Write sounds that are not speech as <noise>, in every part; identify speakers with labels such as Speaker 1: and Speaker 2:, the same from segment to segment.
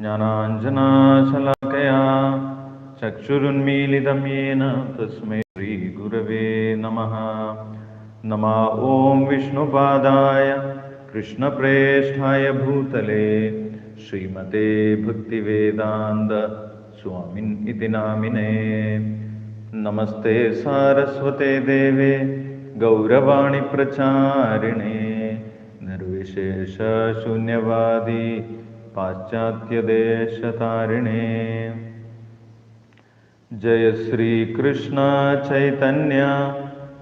Speaker 1: ज्ञानाञ्जनाशलाकया चक्षुरुन्मीलितं येन तस्मै श्रीगुरवे नमः। नमा ॐ विष्णुपादाय कृष्णप्रेष्ठाय भूतले श्रीमते भक्तिवेदान्त स्वामिन् इति नामिने। नमस्ते सारस्वते देवे गौरवाणि प्रचारिणे निर्विशेषशून्यवादी पाश्चात्यदेशतारिणे। जय श्रीकृष्ण चैतन्य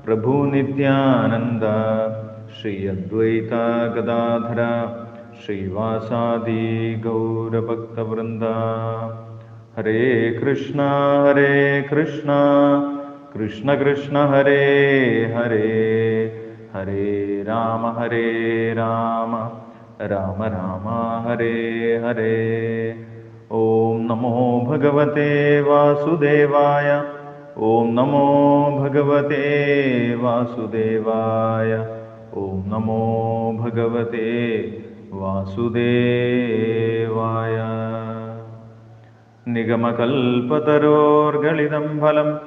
Speaker 1: प्रभु नित्यानन्द। श्री अद्वैता गदाधर। श्रीवासादि गौरभक्तवृन्दा। हरे कृष्ण हरे कृष्ण। कृष्ण कृष्ण, हरे हरे। हरे राम हरे राम। राम राम हरे हरे। ॐ नमो भगवते वासुदेवाय। ॐ नमो भगवते वासुदेवाय। ॐ नमो भगवते वासुदेवाय। निगमकल्पतरोर्गलितं फलं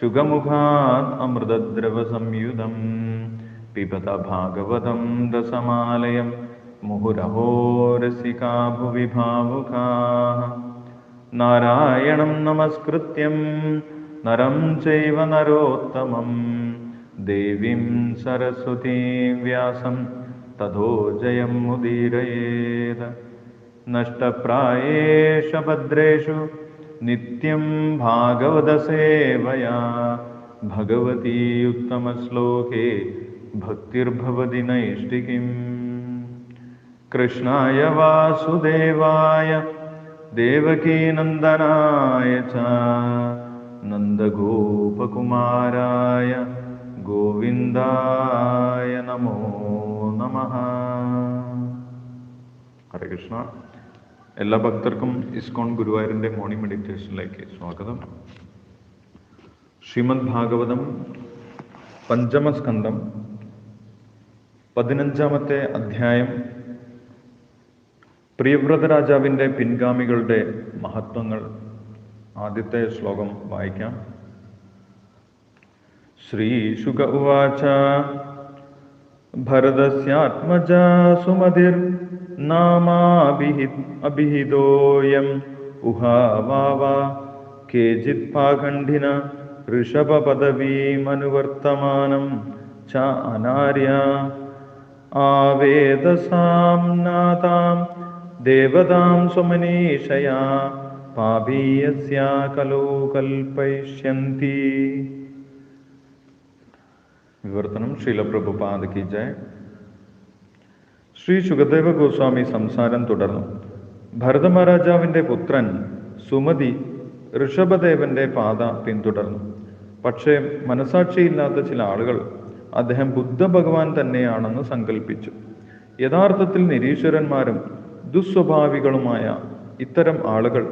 Speaker 1: शुगमुखात् अमृतद्रवसंयुतं पिबत भागवतं रसमालयं मुहुरहो रसिका भुवि भावुकाः नारायणं नमस्कृत्यं नरं चैव नरोत्तमं। देवीं सरस्वतीं व्यासं ततो जयं मुदीरयेत् नष्टप्रायेषु भद्रेषु नित्यं भागवतसेवया। भगवती उत्तमश्लोके भक्तिर्भवति नैष्टिकीम् കൃഷ്ണായ വാസുദേവായ ദേവകീനന്ദനായ ച നന്ദഗോപകുമാരായ ഗോവിന്ദായ നമോ നമ. ഹരേ കൃഷ്ണ. എല്ലാ ഭക്തർക്കും ഇസ്കോൺ ഗുരുവായൂരിന്റെ മോർണിംഗ് മെഡിറ്റേഷനിലേക്ക് സ്വാഗതം. ശ്രീമദ് ഭാഗവതം പഞ്ചമസ്കന്ധം പതിനഞ്ചാമത്തെ അധ്യായം പ്രിയവ്രത രാജാവിന്റെ പിൻഗാമികളുടെ മഹത്വങ്ങൾ. ആദ്യത്തെ ശ്ലോകം വായിക്കാം. ശ്രീശുഗ ഉവാച ഭരതസ്യാത്മജ സുമതിർ അഭിഹിതോയം ഉഹാവാവ കേചിത് പാഖണ്ഡിന ഋഷഭപദവീമനുവർത്തമാനം ച അനാര്യ ആവേദസാം നാതാം ദേവതാം സ്വമനീഷയാ പാപീയസ്യാ കലോ കൽപ്പയിഷ്യന്തി വിവർത്തനം ശീലപ്രഭുപാദ കി ജയ. ശ്രീ സുഖദേവ ഗോസ്വാമി സംസാരം തുടർന്നു. ഭരതമഹാരാജാവിന്റെ പുത്രൻ സുമതി ഋഷഭദേവന്റെ പാത പിന്തുടർന്നു. പക്ഷേ മനസാക്ഷിയില്ലാത്ത ചില ആളുകൾ അദ്ദേഹം ബുദ്ധ ഭഗവാൻ തന്നെയാണെന്ന് സങ്കല്പിച്ചു യഥാർത്ഥത്തിൽ നിരീശ്വരന്മാരും ദുസ്വഭാവികളുമായ ഇത്തരം ആളുകൾ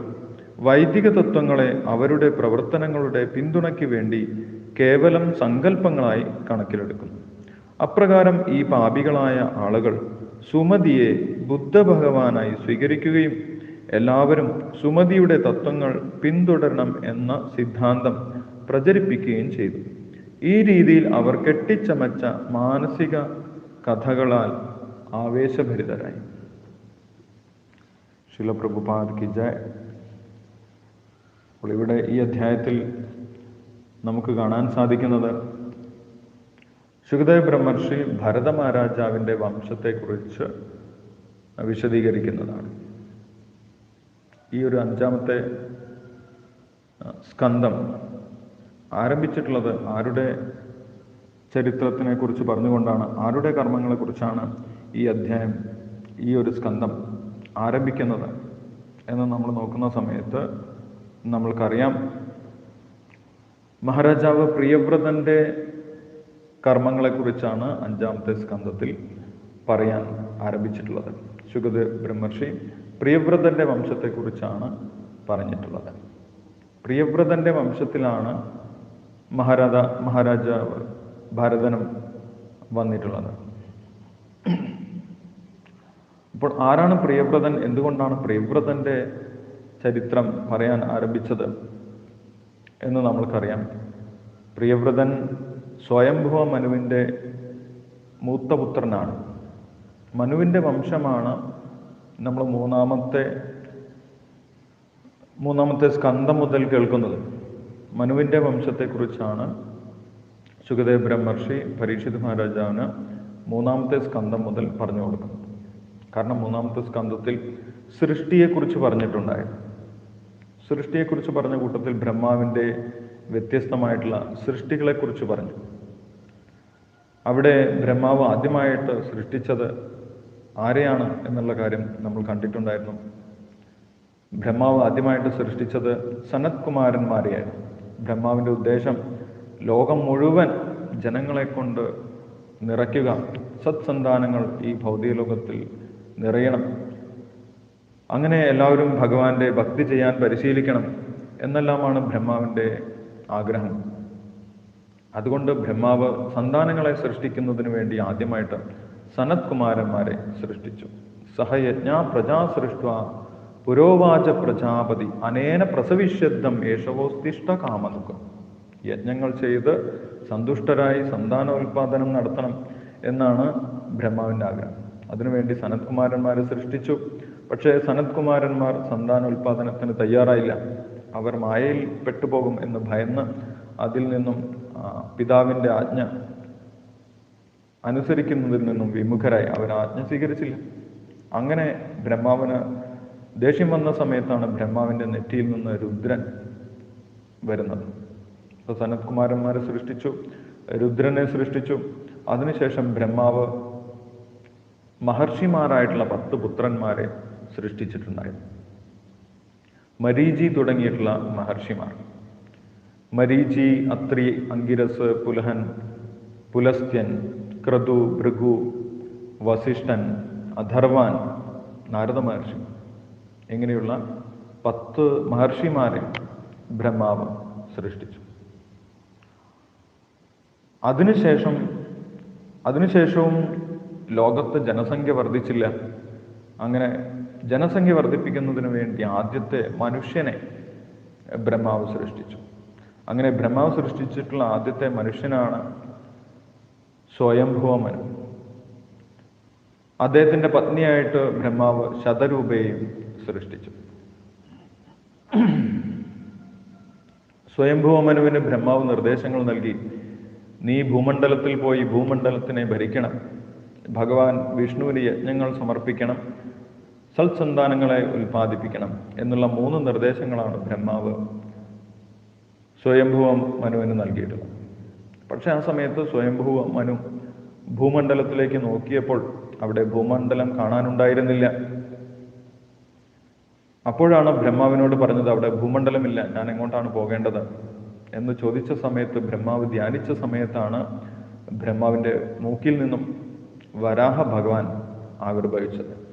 Speaker 1: വൈദിക തത്വങ്ങളെ അവരുടെ പ്രവർത്തനങ്ങളുടെ പിന്തുണയ്ക്ക് വേണ്ടി കേവലം സങ്കല്പങ്ങളായി കണക്കിലെടുക്കുന്നു. അപ്രകാരം ഈ പാപികളായ ആളുകൾ സുമതിയെ ബുദ്ധഭഗവാനായി സ്വീകരിക്കുകയും എല്ലാവരും സുമതിയുടെ തത്വങ്ങൾ പിന്തുടരണം എന്ന സിദ്ധാന്തം പ്രചരിപ്പിക്കുകയും ചെയ്തു. ഈ രീതിയിൽ അവർ കെട്ടിച്ചമച്ച മാനസിക കഥകളാൽ ആവേശഭരിതരായി. ശിലപ്രഭുപാദ് കി ജയ്. അപ്പോൾ ഇവിടെ ഈ അധ്യായത്തിൽ നമുക്ക് കാണാൻ സാധിക്കുന്നത് ശുഖദേവ് ബ്രഹ്മർഷി ഭരത മഹാരാജാവിന്റെ വംശത്തെക്കുറിച്ച് വിശദീകരിക്കുന്നതാണ്. ഈ ഒരു അഞ്ചാമത്തെ സ്കന്ധം ആരംഭിച്ചിട്ടുള്ളത് ആരുടെ ചരിത്രത്തിനെ കുറിച്ച് പറഞ്ഞുകൊണ്ടാണ് ആരുടെ കർമ്മങ്ങളെക്കുറിച്ചാണ് ഈ അധ്യായം ഈ ഒരു സ്കന്ധം ആരംഭിക്കുന്നത് എന്ന് നമ്മൾ നോക്കുന്ന സമയത്ത് നമ്മൾക്കറിയാം. മഹാരാജാവ് പ്രിയവ്രതന്റെ കർമ്മങ്ങളെക്കുറിച്ചാണ് അഞ്ചാമത്തെ സ്കന്ധത്തിൽ പറയാൻ ആരംഭിച്ചിട്ടുള്ളത്. ശുഗദേവ് ബ്രഹ്മർഷി പ്രിയവ്രതന്റെ വംശത്തെക്കുറിച്ചാണ് പറഞ്ഞിട്ടുള്ളത്. പ്രിയവ്രതന്റെ വംശത്തിലാണ് മഹാരാജ മഹാരാജാവ് ഭരതനും വന്നിട്ടുള്ളത്. ഇപ്പോൾ ആരാണ് പ്രിയവ്രതൻ? എന്തുകൊണ്ടാണ് പ്രിയവ്രതന്റെ ചരിത്രം പറയാൻ ആരംഭിച്ചത് എന്ന് നമ്മൾക്കറിയാം. പ്രിയവ്രതൻ സ്വയംഭവ മനുവിന്റെ മൂത്തപുത്രനാണ് മനുവിന്റെ വംശമാണ് നമ്മൾ മൂന്നാമത്തെ മൂന്നാമത്തെ സ്കന്ധം മുതൽ കേൾക്കുന്നത്. മനുവിന്റെ വംശത്തെക്കുറിച്ചാണ് സുഖദേവ് ബ്രഹ്മർഷി പരീക്ഷിത് മഹാരാജാവിന് മൂന്നാമത്തെ സ്കന്ധം മുതൽ പറഞ്ഞു കൊടുക്കുന്നത്. കാരണം മൂന്നാമത്തെ സ്കന്ധത്തിൽ സൃഷ്ടിയെക്കുറിച്ച് പറഞ്ഞിട്ടുണ്ടായിരുന്നു. സൃഷ്ടിയെക്കുറിച്ച് പറഞ്ഞ കൂട്ടത്തിൽ ബ്രഹ്മാവിന്റെ വ്യത്യസ്തമായിട്ടുള്ള സൃഷ്ടികളെക്കുറിച്ച് പറഞ്ഞു. അവിടെ ബ്രഹ്മാവ് ആദ്യമായിട്ട് സൃഷ്ടിച്ചത് ആരെയാണ് എന്നുള്ള കാര്യം നമ്മൾ കണ്ടിട്ടുണ്ടായിരുന്നു. ബ്രഹ്മാവ് ആദ്യമായിട്ട് സൃഷ്ടിച്ചത് സനത് കുമാരന്മാരെയായിരുന്നു ബ്രഹ്മാവിന്റെ ഉദ്ദേശം ലോകം മുഴുവൻ ജനങ്ങളെ കൊണ്ട് നിറയ്ക്കുക. സത്സന്താനങ്ങൾ ഈ ഭൗതിക ലോകത്തിൽ നിറയണം. അങ്ങനെ എല്ലാവരും ഭഗവാന്റെ ഭക്തി ചെയ്യാൻ പരിശീലിക്കണം എന്നെല്ലാമാണ് ബ്രഹ്മാവിന്റെ ആഗ്രഹം. അതുകൊണ്ട് ബ്രഹ്മാവ് സന്താനങ്ങളെ സൃഷ്ടിക്കുന്നതിന് വേണ്ടി ആദ്യമായിട്ട് സനത് കുമാരന്മാരെ സൃഷ്ടിച്ചു. സഹയജ്ഞ പ്രജാ സൃഷ്ട പുരോവാച പ്രജാപതി അനേന പ്രസവിഷ്യദ്ധം യേശവോസ്തിഷ്ട കാമനുക്കം യജ്ഞങ്ങൾ ചെയ്ത് സന്തുഷ്ടരായി സന്താനോൽപാദനം നടത്തണം എന്നാണ് ബ്രഹ്മാവിന്റെ ആഗ്രഹം. അതിനുവേണ്ടി സനത് കുമാരന്മാരെ സൃഷ്ടിച്ചു. പക്ഷേ സനത് കുമാരന്മാർ സന്താനോൽപാദനത്തിന് തയ്യാറായില്ല. അവർ മായയിൽ പെട്ടുപോകും എന്ന് ഭയന്ന് അതിൽ നിന്നും പിതാവിന്റെ ആജ്ഞ അനുസരിക്കുന്നതിൽ നിന്നും വിമുഖരായി. അവർ ആജ്ഞ സ്വീകരിച്ചില്ല. അങ്ങനെ ബ്രഹ്മാവിന് ദേഷ്യം വന്ന സമയത്താണ് ബ്രഹ്മാവിന്റെ നെറ്റിയിൽ നിന്ന് രുദ്രൻ വരുന്നത്. അപ്പോൾ സനത് കുമാരന്മാരെ സൃഷ്ടിച്ചു. രുദ്രനെ സൃഷ്ടിച്ചു. അതിനുശേഷം ബ്രഹ്മാവ് മഹർഷിമാരായിട്ടുള്ള പത്ത് പുത്രന്മാരെ സൃഷ്ടിച്ചിട്ടുണ്ടായിരുന്നു. മരീചി തുടങ്ങിയിട്ടുള്ള മഹർഷിമാർ. മരീചി അത്രി അങ്കിരസ് പുലഹൻ പുലസ്ത്യൻ ക്രതു ഭൃഗു വസിഷ്ഠൻ അധർവാൻ നാരദ മഹർഷി ഇങ്ങനെയുള്ള പത്ത് മഹർഷിമാരെ ബ്രഹ്മാവ് സൃഷ്ടിച്ചു. അതിനുശേഷം അതിനുശേഷവും ലോകത്ത് ജനസംഖ്യ വർദ്ധിച്ചില്ല. അങ്ങനെ ജനസംഖ്യ വർദ്ധിപ്പിക്കുന്നതിന് വേണ്ടി ആദ്യത്തെ മനുഷ്യനെ ബ്രഹ്മാവ് സൃഷ്ടിച്ചു. അങ്ങനെ ബ്രഹ്മാവ് സൃഷ്ടിച്ചിട്ടുള്ള ആദ്യത്തെ മനുഷ്യനാണ് സ്വയംഭുവ മനു അദ്ദേഹത്തിന്റെ പത്നിയായിട്ട് ബ്രഹ്മാവ് ശതരൂപയെയും സൃഷ്ടിച്ചു. സ്വയംഭുവ മനുവിന് ബ്രഹ്മാവ് നിർദ്ദേശങ്ങൾ നൽകി നീ ഭൂമണ്ഡലത്തിൽ പോയി ഭൂമണ്ഡലത്തിനെ ഭരിക്കണം. ഭഗവാൻ വിഷ്ണുവിന് യജ്ഞങ്ങൾ സമർപ്പിക്കണം സത്സന്താനങ്ങളെ ഉൽപ്പാദിപ്പിക്കണം എന്നുള്ള മൂന്ന് നിർദ്ദേശങ്ങളാണ് ബ്രഹ്മാവ് സ്വയംഭൂവം മനുവിന് നൽകിയിട്ടുള്ളത്. പക്ഷെ ആ സമയത്ത് സ്വയംഭൂവ മനു ഭൂമണ്ഡലത്തിലേക്ക് നോക്കിയപ്പോൾ അവിടെ ഭൂമണ്ഡലം കാണാനുണ്ടായിരുന്നില്ല. അപ്പോഴാണ് ബ്രഹ്മാവിനോട് പറഞ്ഞത് അവിടെ ഭൂമണ്ഡലമില്ല ഞാൻ എങ്ങോട്ടാണ് പോകേണ്ടത്? എന്ന് ചോദിച്ച സമയത്ത് ബ്രഹ്മാവ് ധ്യാനിച്ച സമയത്താണ് ബ്രഹ്മാവിന്റെ മൂക്കിൽ നിന്നും വരാഹ ഭഗവാൻ ആവിർഭവിച്ചത്.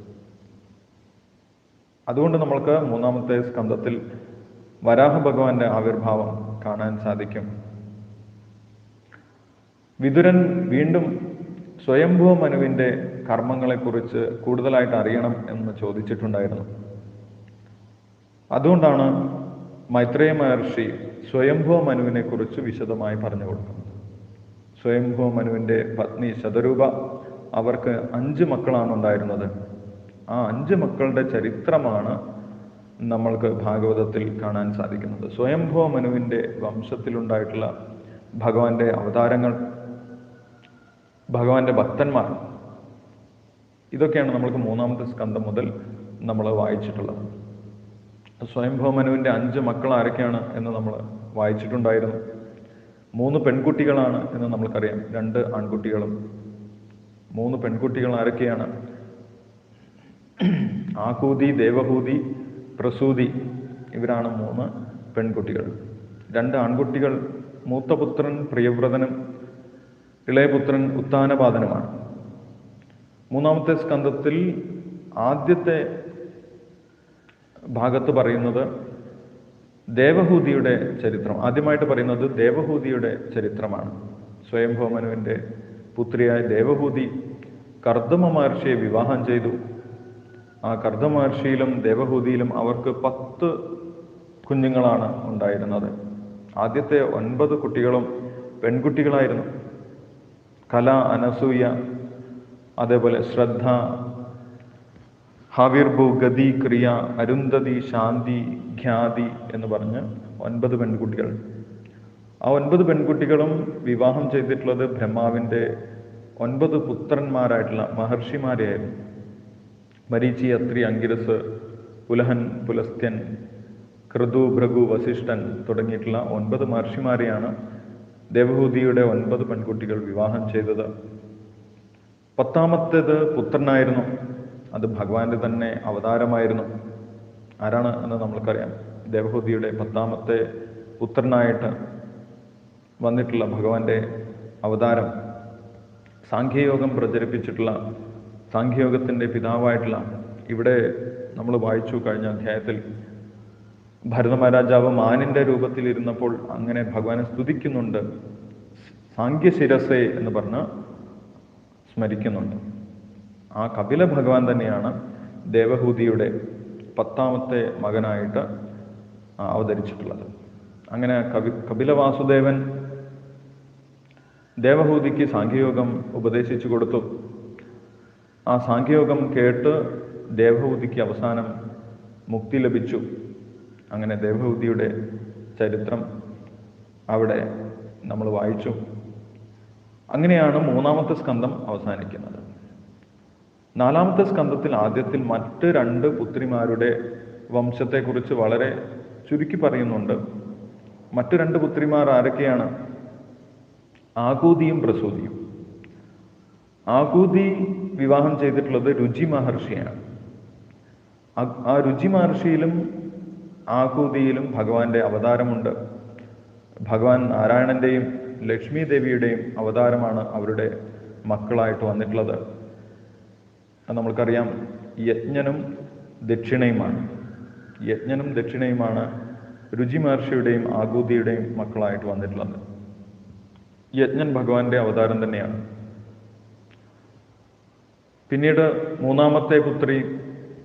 Speaker 1: അതുകൊണ്ട് നമ്മൾക്ക് മൂന്നാമത്തെ സ്കന്ധത്തിൽ വരാഹ ഭഗവാന്റെ ആവിർഭാവം കാണാൻ സാധിക്കും. വിതുരൻ വീണ്ടും സ്വയംഭൂ മനുവിന്റെ കർമ്മങ്ങളെക്കുറിച്ച് കൂടുതലായിട്ട് അറിയണം എന്ന് ചോദിച്ചിട്ടുണ്ടായിരുന്നു. അതുകൊണ്ടാണ് മൈത്രേയ മഹർഷി സ്വയംഭൂ മനുവിനെ കുറിച്ച് വിശദമായി പറഞ്ഞു കൊടുക്കുന്നത്. സ്വയംഭൂ മനുവിന്റെ പത്നി ശതരൂപ അവർക്ക് അഞ്ച് മക്കളാണ് ഉണ്ടായിരുന്നത് ആ അഞ്ച് മക്കളുടെ ചരിത്രമാണ് നമ്മൾക്ക് ഭാഗവതത്തിൽ കാണാൻ സാധിക്കുന്നത്. സ്വയംഭവ മനുവിന്റെ വംശത്തിലുണ്ടായിട്ടുള്ള ഭഗവാന്റെ അവതാരങ്ങൾ ഭഗവാന്റെ ഭക്തന്മാർ ഇതൊക്കെയാണ് നമ്മൾക്ക് മൂന്നാമത്തെ സ്കന്ധം മുതൽ നമ്മൾ വായിച്ചിട്ടുള്ളത്. സ്വയംഭവ മനുവിന്റെ അഞ്ച് മക്കൾ ആരൊക്കെയാണ് എന്ന് നമ്മൾ വായിച്ചിട്ടുണ്ടായിരുന്നു. മൂന്ന് പെൺകുട്ടികളാണ് എന്ന് നമ്മൾക്കറിയാം. രണ്ട് ആൺകുട്ടികളും മൂന്ന് പെൺകുട്ടികൾ ആരൊക്കെയാണ്? ആകൂതി ദേവഹൂതി പ്രസൂതി ഇവരാണ് മൂന്ന് പെൺകുട്ടികൾ. രണ്ട് ആൺകുട്ടികൾ മൂത്തപുത്രൻ പ്രിയവ്രതനും ഇളയപുത്രൻ ഉത്താനപാതനുമാണ് മൂന്നാമത്തെ സ്കന്ധത്തിൽ ആദ്യത്തെ ഭാഗത്ത് പറയുന്നത് ദേവഹൂതിയുടെ ചരിത്രം. ആദ്യമായിട്ട് പറയുന്നത് ദേവഹൂതിയുടെ ചരിത്രമാണ്. സ്വയംഭോമനുവിന്റെ പുത്രിയായ ദേവഹൂതി കർദമ മഹർഷിയെ വിവാഹം ചെയ്തു. ആ കർദ്ദമ മഹർഷിയിലും ദേവഹൂതിയിലും അവർക്ക് പത്ത് കുഞ്ഞുങ്ങളാണ് ഉണ്ടായിരുന്നത്. ആദ്യത്തെ ഒൻപത് കുട്ടികളും പെൺകുട്ടികളായിരുന്നു. കല അനസൂയ അതേപോലെ ശ്രദ്ധ ഹവിർഭു ഗതി ക്രിയ അരുന്ധതി ശാന്തി ഖ്യാതി എന്ന് പറഞ്ഞ് ഒൻപത് പെൺകുട്ടികൾ. ആ ഒൻപത് പെൺകുട്ടികളും വിവാഹം ചെയ്തിട്ടുള്ളത് ബ്രഹ്മാവിന്റെ ഒൻപത് പുത്രന്മാരായിട്ടുള്ള മഹർഷിമാരെയായിരുന്നു മരീചി അത്രി അങ്കിരസ് പുലഹൻ പുലസ്ത്യൻ കൃതു ഭൃഗു വസിഷ്ഠൻ തുടങ്ങിയിട്ടുള്ള ഒൻപത് മഹർഷിമാരെയാണ് ദേവഭൂതിയുടെ ഒൻപത് പെൺകുട്ടികൾ വിവാഹം ചെയ്തത്. പത്താമത്തേത് പുത്രനായിരുന്നു. അത് ഭഗവാന്റെ തന്നെ അവതാരമായിരുന്നു. ആരാണ് എന്ന് നമ്മൾക്കറിയാം. ദേവഹൂതിയുടെ പത്താമത്തെ പുത്രനായിട്ട് വന്നിട്ടുള്ള ഭഗവാന്റെ അവതാരം സാഖ്യയോഗം പ്രചരിപ്പിച്ചിട്ടുള്ള സാഖ്യയോഗത്തിന്റെ പിതാവായിട്ടുള്ള ഇവിടെ നമ്മൾ വായിച്ചു കഴിഞ്ഞ അധ്യായത്തിൽ. ഭരതമഹാരാജാവ് മാനിന്റെ രൂപത്തിൽ ഇരുന്നപ്പോൾ അങ്ങനെ ഭഗവാനെ സ്തുതിക്കുന്നുണ്ട്. സാഖ്യശിരസേ എന്ന് പറഞ്ഞ് സ്മരിക്കുന്നുണ്ട്. ആ കപില ഭഗവാൻ തന്നെയാണ് ദേവഹൂതിയുടെ പത്താമത്തെ മകനായിട്ട് അവതരിച്ചിട്ടുള്ളത്. അങ്ങനെ കവി കപില വാസുദേവൻ ദേവഹൂതിക്ക് സാഖ്യയോഗം ഉപദേശിച്ചു കൊടുത്തു. ആ സാഖ്യയോഗം കേട്ട് ദേവഹൂതിക്ക് അവസാനം മുക്തി ലഭിച്ചു. അങ്ങനെ ദേവഹൂതിയുടെ ചരിത്രം അവിടെ നമ്മൾ വായിച്ചു. അങ്ങനെയാണ് മൂന്നാമത്തെ സ്കന്ധം അവസാനിക്കുന്നത്. നാലാമത്തെ സ്കന്ധത്തിൽ ആദ്യത്തിൽ മറ്റ് രണ്ട് പുത്രിമാരുടെ വംശത്തെക്കുറിച്ച് വളരെ ചുരുക്കി പറയുന്നുണ്ട്. മറ്റു രണ്ട് പുത്രിമാർ ആരൊക്കെയാണ്? ആകൂതിയും പ്രസൂതിയും. ആകൂതി വിവാഹം ചെയ്തിട്ടുള്ളത് രുചി മഹർഷിയാണ്. ആ- രുചി മഹർഷിയിലും ആകൂതിയിലും ഭഗവാന്റെ അവതാരമുണ്ട്. ഭഗവാൻ നാരായണന്റെയും ലക്ഷ്മി ദേവിയുടെയും അവതാരമാണ് അവരുടെ മക്കളായിട്ട് വന്നിട്ടുള്ളത്. നമ്മൾക്കറിയാം യജ്ഞനും ദക്ഷിണയുമാണ്. യജ്ഞനും ദക്ഷിണയുമാണ് രുചി മഹർഷിയുടെയും ആകൂതിയുടെയും മക്കളായിട്ട് വന്നിട്ടുള്ളത്. യജ്ഞൻ ഭഗവാന്റെ അവതാരം തന്നെയാണ്. പിന്നീട് മൂന്നാമത്തെ പുത്രി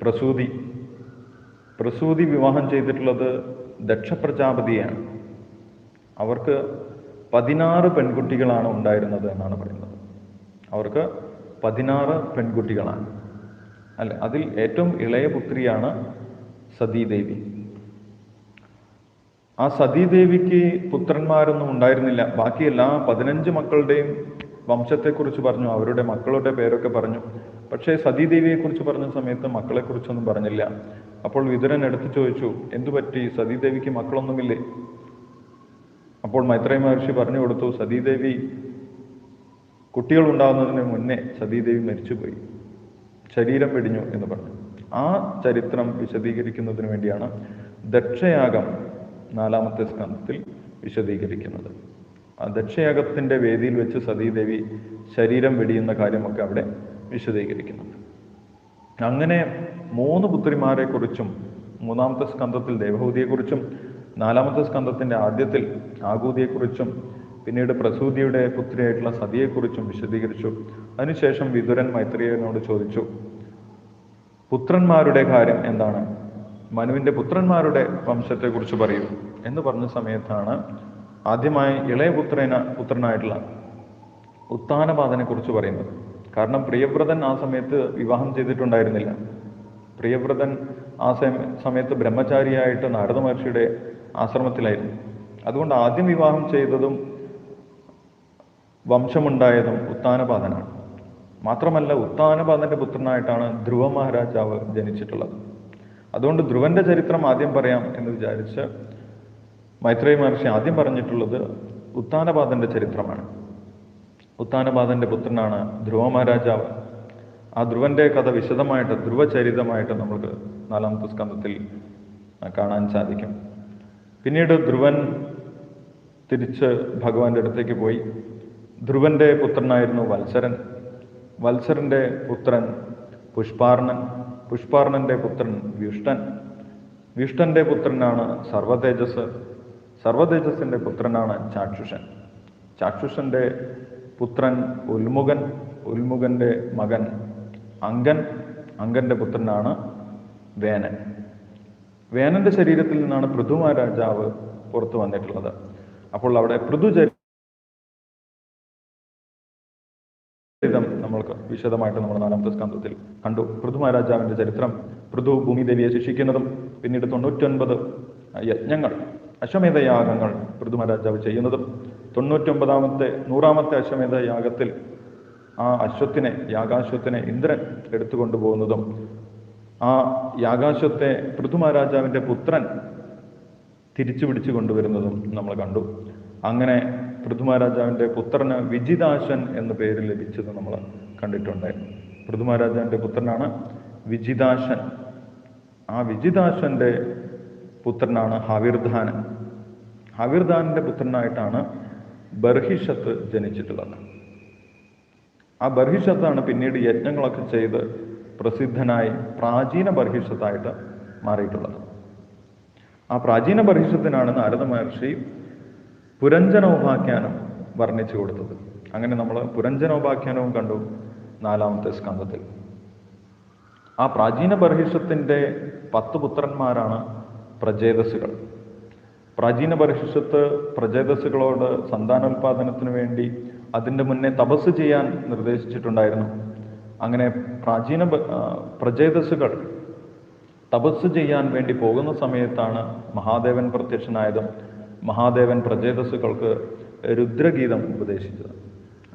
Speaker 1: പ്രസൂതി. പ്രസൂതി വിവാഹം ചെയ്തിട്ടുള്ളത് ദക്ഷ പ്രജാപതിയാണ് അവർക്ക് പതിനാറ് പെൺകുട്ടികളാണ് ഉണ്ടായിരുന്നത് എന്നാണ് പറയുന്നത്. അവർക്ക് പതിനാറ് പെൺകുട്ടികളാണ്. അല്ല അതിൽ ഏറ്റവും ഇളയ പുത്രിയാണ് സതീദേവി. ആ സതീദേവിക്ക് പുത്രന്മാരൊന്നും ഉണ്ടായിരുന്നില്ല. ബാക്കി എല്ലാ പതിനഞ്ച് മക്കളുടെയും വംശത്തെക്കുറിച്ച് പറഞ്ഞു അവരുടെ മക്കളുടെ പേരൊക്കെ പറഞ്ഞു. പക്ഷേ സതീദേവിയെ കുറിച്ച് പറഞ്ഞ സമയത്ത് മക്കളെ കുറിച്ചൊന്നും പറഞ്ഞില്ല. അപ്പോൾ വിതുരൻ എടുത്തു ചോദിച്ചു എന്തു പറ്റി സതീദേവിക്ക് മക്കളൊന്നുമില്ലേ? അപ്പോൾ മൈത്രേ മഹർഷി പറഞ്ഞു കൊടുത്തു സതീദേവി കുട്ടികൾ ഉണ്ടാകുന്നതിന് മുന്നേ സതീദേവി മരിച്ചുപോയി. ശരീരം വെടിഞ്ഞു എന്ന് പറഞ്ഞു. ആ ചരിത്രം വിശദീകരിക്കുന്നതിന് വേണ്ടിയാണ് ദക്ഷയാഗം നാലാമത്തെ സ്കന്ധത്തിൽ വിശദീകരിക്കുന്നത്. ദക്ഷയാഗത്തിന്റെ വേദിയിൽ വെച്ച് സതീദേവി ശരീരം വെടിയുന്ന കാര്യമൊക്കെ അവിടെ വിശദീകരിക്കുന്നുണ്ട്. അങ്ങനെ മൂന്ന് പുത്രിമാരെ കുറിച്ചും മൂന്നാമത്തെ സ്കന്ധത്തിൽ ദേവഹൂതിയെക്കുറിച്ചും നാലാമത്തെ സ്കന്ധത്തിന്റെ ആദ്യത്തിൽ ആകൂതിയെക്കുറിച്ചും പിന്നീട് പ്രസൂതിയുടെ പുത്രിയായിട്ടുള്ള സതിയെക്കുറിച്ചും വിശദീകരിച്ചു. അതിനുശേഷം വിതുരൻ മൈത്രിയനോട് ചോദിച്ചു പുത്രന്മാരുടെ കാര്യം എന്താണ്? മനുവിന്റെ പുത്രന്മാരുടെ വംശത്തെക്കുറിച്ച് പറയൂ എന്ന് പറഞ്ഞ സമയത്താണ് ആദ്യമായി ഇളയ പുത്രന പുത്രനായിട്ടുള്ള ഉത്താനപാതനെ കുറിച്ച് പറയുന്നത്. കാരണം പ്രിയവ്രതൻ ആ സമയത്ത് വിവാഹം ചെയ്തിട്ടുണ്ടായിരുന്നില്ല. പ്രിയവ്രതൻ ആ സമയ- സമയത്ത് ബ്രഹ്മചാരിയായിട്ട് നാരദ മഹർഷിയുടെ ആശ്രമത്തിലായിരുന്നു. അതുകൊണ്ട് ആദ്യം വിവാഹം ചെയ്തതും വംശമുണ്ടായതും ഉത്താനപാതനാണ് മാത്രമല്ല ഉത്താനപാതന്റെ പുത്രനായിട്ടാണ് ധ്രുവ മഹാരാജാവ് ജനിച്ചിട്ടുള്ളത്. അതുകൊണ്ട് ധ്രുവന്റെ ചരിത്രം ആദ്യം പറയാം എന്ന് വിചാരിച്ച് മൈത്രേയ മഹർഷി ആദ്യം പറഞ്ഞിട്ടുള്ളത് ഉത്താനപാദന്റെ ചരിത്രമാണ്. ഉത്താനപാദന്റെ പുത്രനാണ് ധ്രുവ മഹാരാജാവ്. ആ ധ്രുവന്റെ കഥ വിശദമായിട്ട് ധ്രുവചരിതമായിട്ട് നമുക്ക് നാലാമത്തെ സ്കന്ധത്തിൽ കാണാൻ സാധിക്കും. പിന്നീട് ധ്രുവൻ തിരിച്ച് ഭഗവാന്റെ അടുത്തേക്ക് പോയി. ധ്രുവന്റെ പുത്രനായിരുന്നു വത്സരൻ. വത്സരന്റെ പുത്രൻ പുഷ്പാർണൻ. പുഷ്പാർണന്റെ പുത്രൻ വ്യുഷ്ടൻ. വ്യുഷ്ടന്റെ പുത്രനാണ് സർവതേജസ്. സർവതേജസിന്റെ പുത്രനാണ് ചാക്ഷുഷൻ. ചാക്ഷുഷന്റെ പുത്രൻ ഉൽമുഖൻ ഉൽമുഖന്റെ മകൻ അങ്കൻ. അങ്കന്റെ പുത്രനാണ് വേനൻ. വേനന്റെ ശരീരത്തിൽ നിന്നാണ് പൃഥുമാ രാജാവ് പുറത്തു വന്നിട്ടുള്ളത്. അപ്പോൾ അവിടെ പൃഥു വിശദമായിട്ട് നമ്മൾ നാലാമത്തെ സ്കന്ധത്തിൽ കണ്ടു. പൃഥു മഹാരാജാവിന്റെ ചരിത്രം പൃഥു ഭൂമിദേവിയെ ശിക്ഷിക്കുന്നതും പിന്നീട് തൊണ്ണൂറ്റൊൻപത് യജ്ഞങ്ങൾ അശ്വമേധയാഗങ്ങൾ പൃഥു മഹാരാജാവ് ചെയ്യുന്നതും തൊണ്ണൂറ്റൊമ്പതാമത്തെ നൂറാമത്തെ അശ്വമേധ യാഗത്തിൽ ആ അശ്വത്തിനെ യാഗാശ്വത്തിനെ ഇന്ദ്രൻ എടുത്തുകൊണ്ടുപോകുന്നതും ആ യാഗാശ്വത്തെ പൃഥു മഹാരാജാവിന്റെ പുത്രൻ തിരിച്ചു പിടിച്ചു കൊണ്ടുവരുന്നതും നമ്മൾ കണ്ടു. അങ്ങനെ പൃഥുമഹാരാജാവിന്റെ പുത്രന് വിജിതാശൻ എന്ന പേര് ലഭിച്ചത് നമ്മൾ കണ്ടിട്ടുണ്ടായിരുന്നു പൃഥുമഹാരാജാവിന്റെ പുത്രനാണ് വിജിതാശൻ. ആ വിജിതാശന്റെ പുത്രനാണ് ഹവിർധാനൻ ഹവിർധാനന്റെ പുത്രനായിട്ടാണ് ബർഹിഷത്ത് ജനിച്ചിട്ടുള്ളത്. ആ ബർഹിഷത്താണ് പിന്നീട് യജ്ഞങ്ങളൊക്കെ ചെയ്ത് പ്രസിദ്ധനായി പ്രാചീന ബർഹിഷത്തായിട്ട് മാറിയിട്ടുള്ളത്. ആ പ്രാചീന ബർഹിഷത്തിനാണ് നാരദ മഹർഷി പുരഞ്ജനോപാഖ്യാനം വർണിച്ചു കൊടുത്തത്. അങ്ങനെ നമ്മൾ പുരഞ്ജനോപാഖ്യാനവും കണ്ടു. നാലാമത്തെ സ്കന്ധത്തിൽ. ആ പ്രാചീന ബർഹിഷത്തിന്റെ പത്ത് പുത്രന്മാരാണ് പ്രജേതസ്സുകൾ പ്രാചീന ബർഹിഷത്ത് പ്രജേതസ്സുകളോട് സന്താനോൽപാദനത്തിന് വേണ്ടി അതിന്റെ മുന്നേ തപസ് ചെയ്യാൻ നിർദ്ദേശിച്ചിട്ടുണ്ടായിരുന്നു. അങ്ങനെ പ്രാചീന പ്രജേതസ്സുകൾ തപസ് ചെയ്യാൻ വേണ്ടി പോകുന്ന സമയത്താണ് മഹാദേവൻ പ്രത്യക്ഷനായതും മഹാദേവൻ പ്രജേതസ്സുകൾക്ക് രുദ്രഗീതം ഉപദേശിച്ചത്.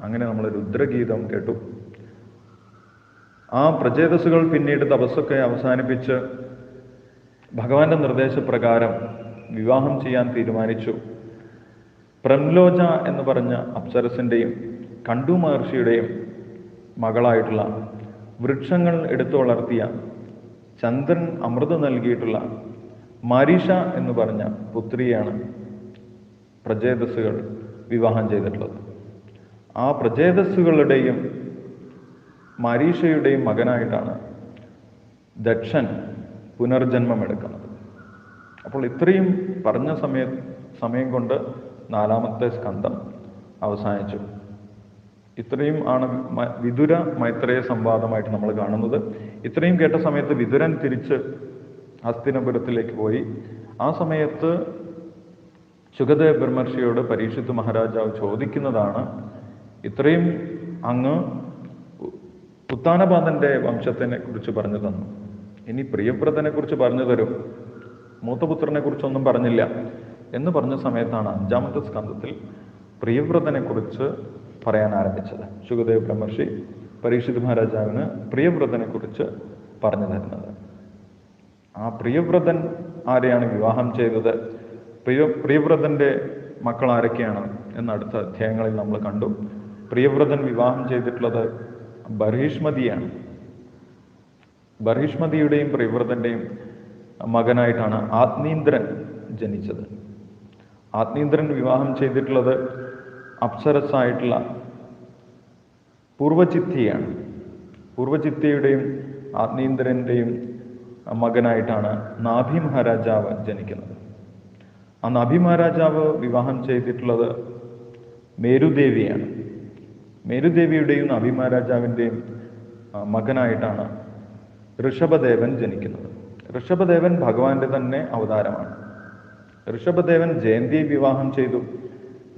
Speaker 1: അങ്ങനെ നമ്മൾ രുദ്രഗീതം കേട്ടു. ആ പ്രചേതസ്സുകൾ പിന്നീട് തപസ്സൊക്കെ അവസാനിപ്പിച്ച് ഭഗവാന്റെ നിർദ്ദേശപ്രകാരം വിവാഹം ചെയ്യാൻ തീരുമാനിച്ചു. പ്രംലോജ എന്ന് പറഞ്ഞ അപ്സരസിന്റെയും കണ്ടു മഹർഷിയുടെയും മകളായിട്ടുള്ള വൃക്ഷങ്ങൾ എടുത്തു വളർത്തിയ ചന്ദ്രൻ അമൃത് നൽകിയിട്ടുള്ള മരീഷ എന്ന് പറഞ്ഞ പുത്രിയാണ് പ്രചേതസ്സുകൾ വിവാഹം ചെയ്തിട്ടുള്ളത്. ആ പ്രജേതസ്സുകളുടെയും മാരീഷയുടെയും മകനായിട്ടാണ് ദക്ഷൻ പുനർജന്മം എടുക്കുന്നത് അപ്പോൾ ഇത്രയും പറഞ്ഞ സമയ സമയം കൊണ്ട് നാലാമത്തെ സ്കന്ധം അവസാനിച്ചു. ഇത്രയും ആണ് വിതുര മൈത്രേയ സംവാദമായിട്ട് നമ്മൾ കാണുന്നത്. ഇത്രയും കേട്ട സമയത്ത് വിതുരൻ തിരിച്ച് ഹസ്തിനപുരത്തിലേക്ക് പോയി. ആ സമയത്ത് സുഖദേവ് ബ്രഹ്മർഷിയോട് പരീക്ഷിത്ത് മഹാരാജാവ് ചോദിക്കുന്നതാണ് ഇത്രയും അങ്ങ് ഉത്താനപാദന്റെ വംശത്തിനെ കുറിച്ച് പറഞ്ഞു തന്നു. ഇനി പ്രിയവ്രതനെ കുറിച്ച് പറഞ്ഞു തരും. മൂത്തപുത്രനെ കുറിച്ചൊന്നും പറഞ്ഞില്ല എന്ന് പറഞ്ഞ സമയത്താണ് അഞ്ചാമത്തെ സ്കന്ധത്തിൽ പ്രിയവ്രതനെ കുറിച്ച് പറയാൻ ആരംഭിച്ചത്. ശുഗദേവ് ബ്രഹ്മർഷി പരീക്ഷിത് മഹാരാജാവിന് പ്രിയവ്രതനെ കുറിച്ച് പറഞ്ഞു തരുന്നത്. ആ പ്രിയവ്രതൻ ആരെയാണ് വിവാഹം ചെയ്തത്? പ്രിയ പ്രിയവ്രതന്റെ മക്കൾ ആരൊക്കെയാണ്? എന്ന് അടുത്ത അധ്യായങ്ങളിൽ നമ്മൾ കണ്ടു. പ്രിയവ്രതൻ വിവാഹം ചെയ്തിട്ടുള്ളത് ബർഹിഷ്മതിയാണ് ബർഹിഷ്മതിയുടെയും പ്രിവ്രതന്റെയും മകനായിട്ടാണ് ആത്മീന്ദ്രൻ ജനിച്ചത്. ആത്മീന്ദ്രൻ വിവാഹം ചെയ്തിട്ടുള്ളത് അപ്സരസായിട്ടുള്ള പൂർവചിത്തിയാണ് പൂർവചിത്തിയുടെയും ആത്മീന്ദ്രന്റെയും മകനായിട്ടാണ് നാഭി മഹാരാജാവ് ജനിക്കുന്നത്. ആ നാഭി മഹാരാജാവ് വിവാഹം ചെയ്തിട്ടുള്ളത് മേരുദേവിയാണ്. മേരുദേവിയുടെയും അഭിമാരാജാവിന്റെയും മകനായിട്ടാണ് ഋഷഭദേവൻ ജനിക്കുന്നത്. ഋഷഭദേവൻ ഭഗവാന്റെ തന്നെ അവതാരമാണ്. ഋഷഭദേവൻ ജയന്തിയെ വിവാഹം ചെയ്തു.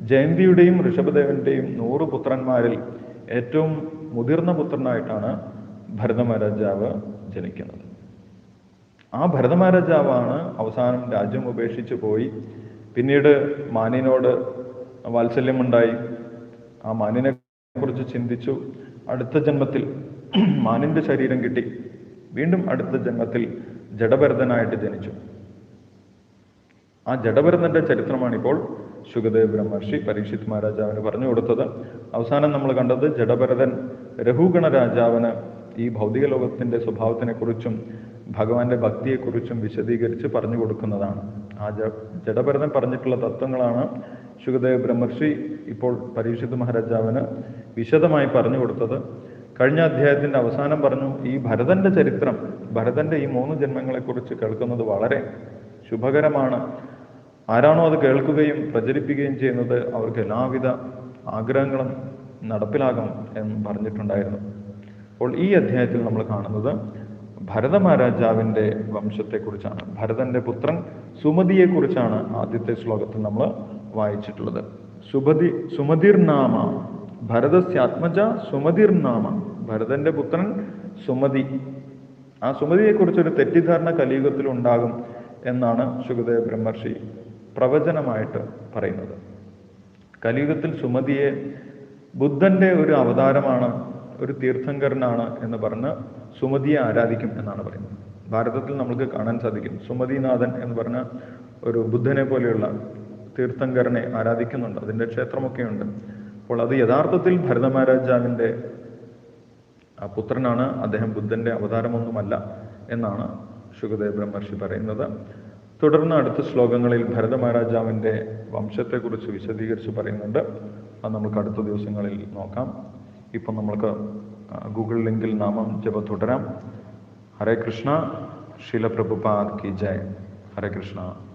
Speaker 1: ജയന്തിയുടെയും ഋഷഭദേവന്റെയും നൂറ് പുത്രന്മാരിൽ ഏറ്റവും മുതിർന്ന പുത്രനായിട്ടാണ് ഭരതമഹാരാജാവ് ജനിക്കുന്നത്. ആ ഭരതമഹാരാജാവാണ് അവസാനം രാജ്യം ഉപേക്ഷിച്ചു പോയി. പിന്നീട് മാനിനോട് വാത്സല്യമുണ്ടായി. ആ മാനിനെ കുറിച്ച് ചിന്തിച്ചു. അടുത്ത ജന്മത്തിൽ <clears throat> മാനിന്റെ ശരീരം കിട്ടി. വീണ്ടും അടുത്ത ജന്മത്തിൽ ജഡഭരതനായിട്ട് ജനിച്ചു. ആ ജഡഭരതന്റെ ചരിത്രമാണ് ഇപ്പോൾ ശുഗദേവ് ബ്രഹ്മർഷി പരീക്ഷിത് മഹാരാജാവിന് പറഞ്ഞു കൊടുത്തത്. അവസാനം നമ്മൾ കണ്ടത് ജഡഭരതൻ രഘുഗണ രാജാവിന് ഈ ഭൗതിക ലോകത്തിന്റെ സ്വഭാവത്തിനെ കുറിച്ചും ഭഗവാന്റെ ഭക്തിയെക്കുറിച്ചും വിശദീകരിച്ച് പറഞ്ഞു കൊടുക്കുന്നതാണ്. ആ ജഡഭരതൻ പറഞ്ഞിട്ടുള്ള തത്വങ്ങളാണ് ശുഗദേവ് ബ്രഹ്മർഷി ഇപ്പോൾ പരീക്ഷിത് മഹാരാജാവിന് വിശദമായി പറഞ്ഞു കൊടുത്തത്. കഴിഞ്ഞ അധ്യായത്തിന്റെ അവസാനം പറഞ്ഞു ഈ ഭരതന്റെ ചരിത്രം ഭരതന്റെ ഈ മൂന്ന് ജന്മങ്ങളെക്കുറിച്ച് കേൾക്കുന്നത് വളരെ ശുഭകരമാണ്. ആരാണോ അത് കേൾക്കുകയും പ്രചരിപ്പിക്കുകയും ചെയ്യുന്നത് അവർക്ക് എല്ലാവിധ ആഗ്രഹങ്ങളും നടപ്പിലാകും എന്ന് പറഞ്ഞിട്ടുണ്ടായിരുന്നു. അപ്പോൾ ഈ അധ്യായത്തിൽ നമ്മൾ കാണുന്നത് ഭരത മഹാരാജാവിന്റെ വംശത്തെക്കുറിച്ചാണ്. ഭരതന്റെ പുത്രൻ സുമതിയെക്കുറിച്ചാണ് ആദ്യത്തെ ശ്ലോകത്തിൽ നമ്മൾ വായിച്ചിട്ടുള്ളത്. സുമതി സുമതിർനാമ ഭരതസ്യാത്മജ സുമതിർനാമ ഭരതന്റെ പുത്രൻ സുമതി. ആ സുമതിയെക്കുറിച്ചൊരു തെറ്റിദ്ധാരണ കലിയുഗത്തിൽ ഉണ്ടാകും എന്നാണ് സുഖദേവ ബ്രഹ്മർഷി പ്രവചനമായിട്ട് പറയുന്നത്. കലിയുഗത്തിൽ സുമതിയെ ബുദ്ധന്റെ ഒരു അവതാരമാണ് ഒരു തീർത്ഥങ്കരനാണ് എന്ന് പറഞ്ഞ് സുമതിയെ ആരാധിക്കും എന്നാണ് പറയുന്നത്. ഭാരതത്തിൽ നമുക്ക് കാണാൻ സാധിക്കും. സുമതിനാഥൻ എന്ന് പറഞ്ഞ ഒരു ബുദ്ധനെ പോലെയുള്ള തീർത്ഥങ്കരനെ ആരാധിക്കുന്നുണ്ട്. അതിന്റെ ക്ഷേത്രമൊക്കെ ഉണ്ട് അപ്പോൾ അത് യഥാർത്ഥത്തിൽ ഭരതമഹാരാജാവിന്റെ പുത്രനാണ്. അദ്ദേഹം ബുദ്ധന്റെ അവതാരമൊന്നുമല്ല എന്നാണ് ശുഖദേവ് ബ്രഹ്മർഷി പറയുന്നത്. തുടർന്ന് അടുത്ത ശ്ലോകങ്ങളിൽ ഭരതമഹാരാജാവിന്റെ വംശത്തെക്കുറിച്ച് വിശദീകരിച്ച് പറയുന്നുണ്ട്. അത് നമുക്ക് അടുത്ത ദിവസങ്ങളിൽ നോക്കാം. ഇപ്പം നമ്മൾക്ക് ഗൂഗിൾ ലിങ്കിൽ നാമം ജപ തുടരാം. ഹരേ കൃഷ്ണ ശീലപ്രഭുപാദ് കി ജയ്. ഹരേ കൃഷ്ണ.